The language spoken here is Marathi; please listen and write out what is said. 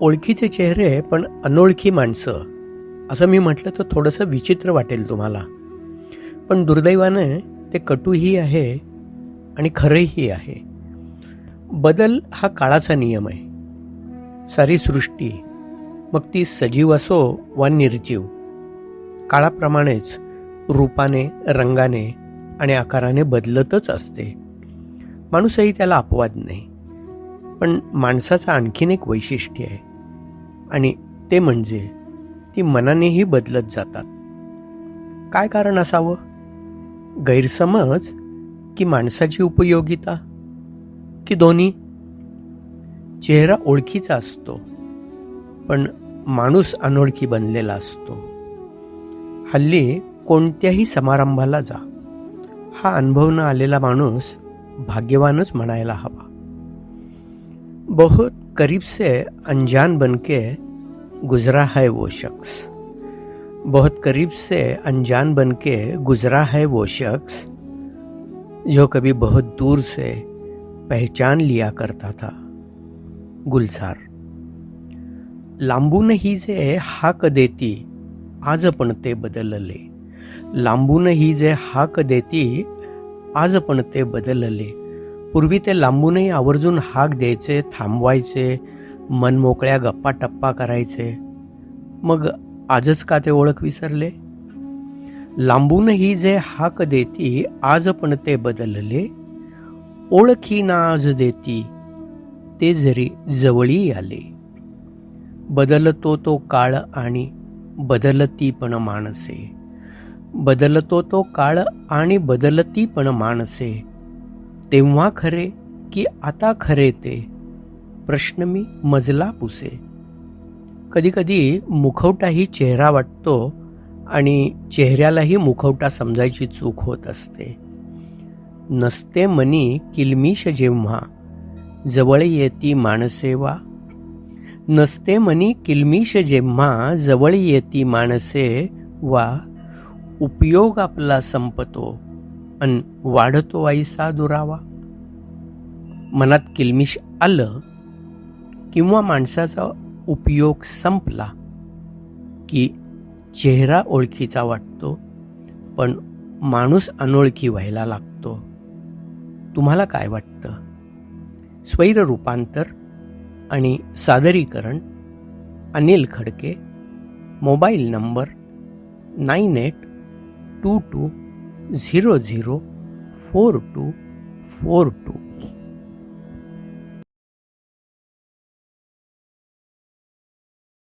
ओळखीचे चेहरे पण अनोळखी माणसं. असं मी म्हटलं तर थोडंसं विचित्र वाटेल तुम्हाला. पण दुर्दैवाने ते कटूही आहे आणि खरंही आहे. बदल हा काळाचा नियम आहे. सारी सृष्टी मग ती सजीव असो वा निर्जीव काळाप्रमाणेच रूपाने रंगाने आणि आकाराने बदलतच असते. माणूसही त्याला अपवाद नाही. पण माणसाचं आणखीन एक वैशिष्ट्य आहे. आणि ते म्हणजे ती मनानेही बदलत जातात. काय कारण असावं? गैरसमज की माणसाची उपयोगिता? की दोन्ही? चेहरा ओळखीचा असतो पण माणूस अनोळखी बनलेला असतो. हल्ली कोणत्याही समारंभाला जा. हा अनुभव न आलेला माणूस भाग्यवानच म्हणायला हवा. बहुत करीब से अनजान बनके गुजरा है वो शख्स। बहुत करीब से अनजान बनके गुजरा है वो शख्स, जो कभी बहुत दूर से पहचान लिया करता था। गुलजार। लांबूनही जे हाक देती, आज पण ते बदलले लांबूनही जे हाक देती, आज पण ते बदलले पूर्वी ते लांबूनही आवर्जून हाक द्यायचे थांबवायचे मनमोकळ्या गप्पा टप्पा करायचे. मग आजच का ते ओळख विसरले? लांबूनही जे हाक देती आज पण ते बदलले. ओळखी ना आज देती ते जरी जवळी आले. बदलतो तो काळ आणि बदलती पण माणसे. बदलतो तो काळ आणि बदलती पण माणसे. तेव्हा खरे की आता खरे ते? प्रश्न मी मजला पुसे. कधीकधी मुखवटाही चेहरा वाटतो आणि चेहऱ्यालाही मुखवटा समजायची चूक होत असते. नसते मनी किलमिश जेव्हा जवळ येती माणसेवा. नसते मनी किलमिश जेव्हा जवळ येती माणसे वा उपयोग आपला संपतो. अन वाढतो आईसा दुरावा. मनात किलमिश आलं किंवा माणसाचा उपयोग संपला की चेहरा ओळखीचा वाटतो पण माणूस अनोळखी व्हायला लागतो. तुम्हाला काय वाटतं? स्वैर रूपांतर आणि सादरीकरण Anil Khadke mobile number nine eight two two zero zero four two four two.